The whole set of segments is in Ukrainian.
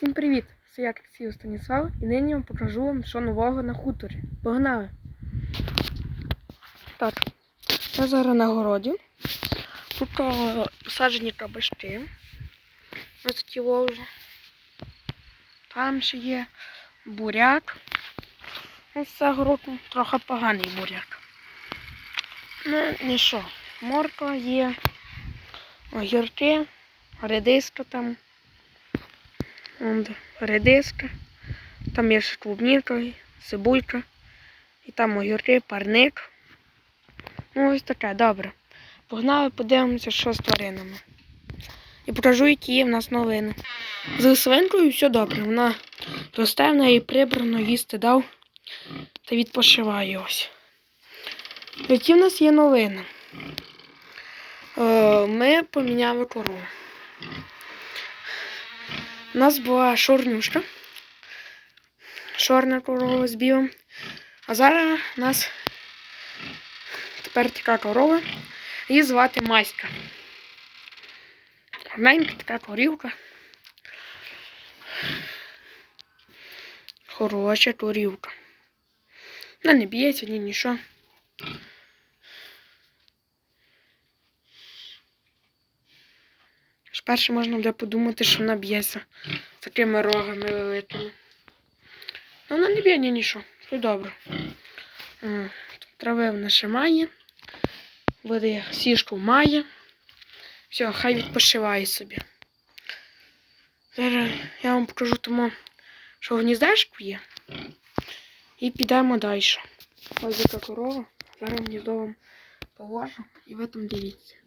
Всім привіт! Це я Кексію Станіслав і нині вам покажу вам, що нового на хуторі. Погнали! Так, я зараз на городі. Тут посаджені кабачки. Ось такі вже. Там ще є буряк. Ось це город ну, трохи поганий буряк. Ну, нічого. Морква є, огірки, редиска там. Вон редиска. Там є ще клубніка, цибулька. І там огірки, парник. Ну, ось таке, добре. Погнали, подивимося, що з тваринами. І покажу, які є в нас новини. З свинкою все добре. Вона росте, в неї прибрано, їсти дав та відпочиває ось. Які в нас є новини? Е, Ми поміняли корову. У нас була шорнюшка. Чорна корова з білим. А зараз у нас тепер така корова. Її звати Маська. Гарненька така корівка. Хороша корівка. Вона не б'ється, ні нічого. Спершу можна буде подумати, що вона б'ється такими рогами великими. Ну, вона не б'є ні нічого. Все добре. М, Трави вона ще має. Води сішку має. Все, хай відпочиває собі. Зараз я вам покажу тому, що гніздечку є. І підемо далі. Ось яка корова. Зараз гніздо вам положу і ви там дивіться.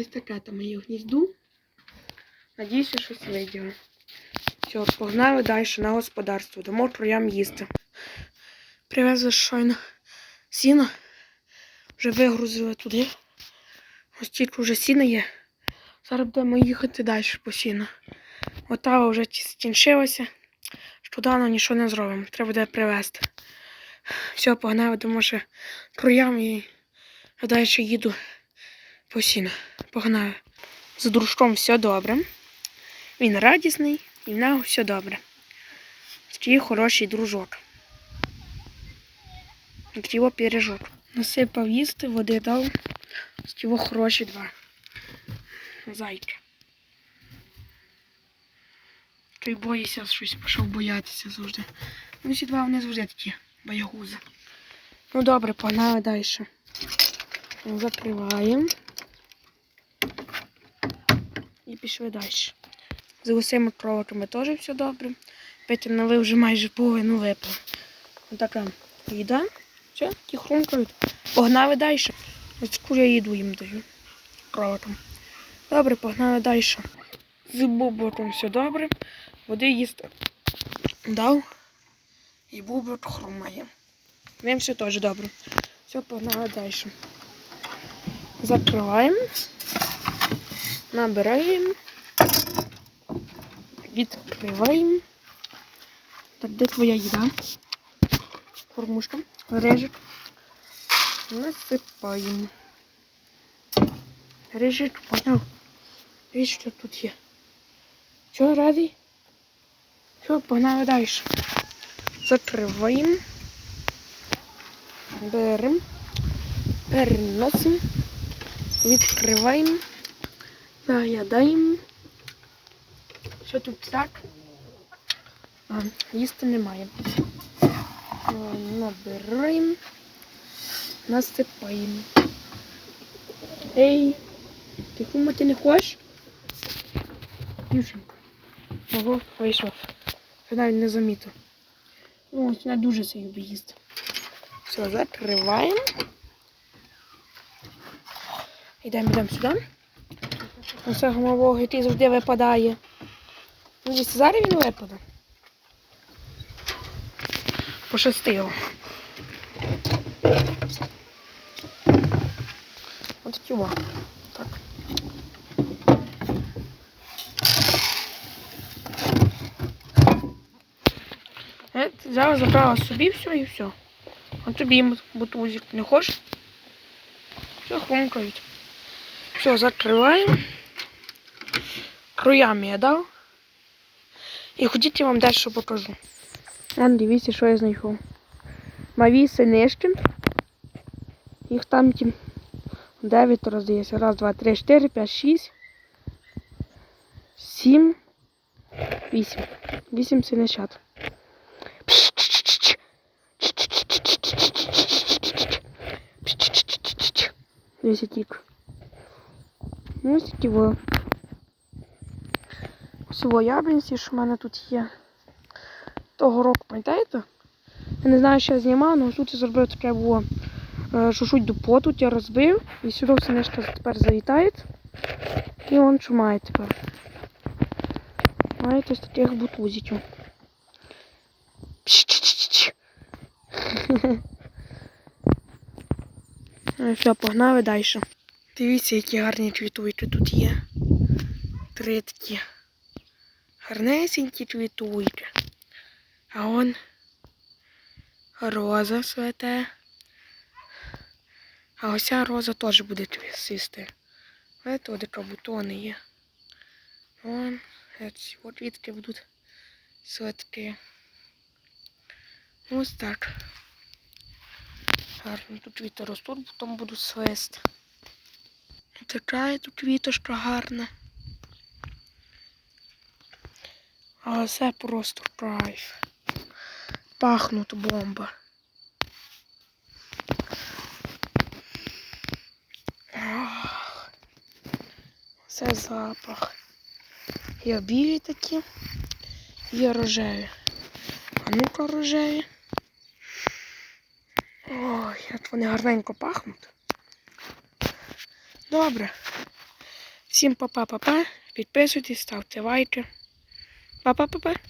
Ось таке там моє гнізду. Надіюся, щось виділи. Все, погнали далі на господарство. Дамо троям їсти. Привезли щойно сіно. Вже вигрузили туди. Ось тільки вже сіно є. Зараз будемо їхати далі по сіну. Отава вже скінчилася. Щодано нічого не зробимо. Треба буде привезти. Все, погнали, тому що троям і далі їду по сіну. Погнали. З дружком все добре. Він радісний і в нього все добре. Такий хороший дружок. Його пиріжок. Насипав їсти, води дав. З його хороші два. Зайки. Той боїться щось, пішов боятися завжди. Ну, ці два вони завжди такі боягузи. Ну добре, погнали далі. Закриваємо. І пішли далі. З усіма кроликами теж все добре. Петя налив вже майже половину випили. Отака їда. Все, ті хрумкають. Погнали далі. Ось я їду їм даю. Кроликам. Добре, погнали далі. З бубликом все добре. Води їсти дав. І бублик хрумає. Ним все теж добре. Все, погнали далі. Закриваємо. Набираємо. Відкриваємо. Так, де твоя їда? Кормушка. Режик. Насипаємо. Режик, поняв. Дивіться, що тут є. Що, радий? Все, погнали далі. Закриваємо. Беремо. Переносимо. Відкриваємо. Заглядаємо. Що тут так? А, їсти немає. Набираємо. Насипаємо. Ей, ти хумати не хочеш? Дівчинка. Ого, вийшов. Я навіть не замітив. Ну, ось вона дуже це любить їсти. Все, закриваємо. Йдемо, йдемо сюди. Ось гумового ти завжди випадає. Ну, зараз він випаде. Пощастило. Ось тіло. Так. Е, Зараз забрала собі все і все. А тобі бутузик не хочеш? Все хрумкають. Все, закриваємо. Кроями я дав. І ходіть я вам дещо покажу. Вон дивіться, що я знайшов. Маві синищин. Їх там ті 9 роздається. Раз, два, три, чотири, п'ять, шість. Сім. Вісім. Вісім синищат. Дивіться тік. Ось такі. Ось во яблінці, що в мене тут є. Того року, пам'ятаєте? Я не знаю, що я знімав, але тут я зробив таке було. е, Чуть-чуть дупо тут я розбив. І сюди синичка тепер завітає. І он чумає тепер. Маєте ось таких бутузиків. Ну і все, погнали далі. Дивіться, які гарні квітуйки тут є. Три такі. Гарнесенькі квітуйки. А он роза цвете. А ось ця роза теж буде цвісти. Знаєте, от бутони є. Вон, ці квітки будуть цвести. Ось так. Гарно тут квіти ростуть, потім будуть свисти. Така тут квіточка гарна. А це просто кайф. Пахнуть бомба. Ах, Це запах. Є білі такі, є рожеві. А ну-ка рожеві. Ой, як вони гарненько пахнуть. Добре. Всім па-па-па-па. Підписуйтесь, ставте лайки. Па-па-па-па.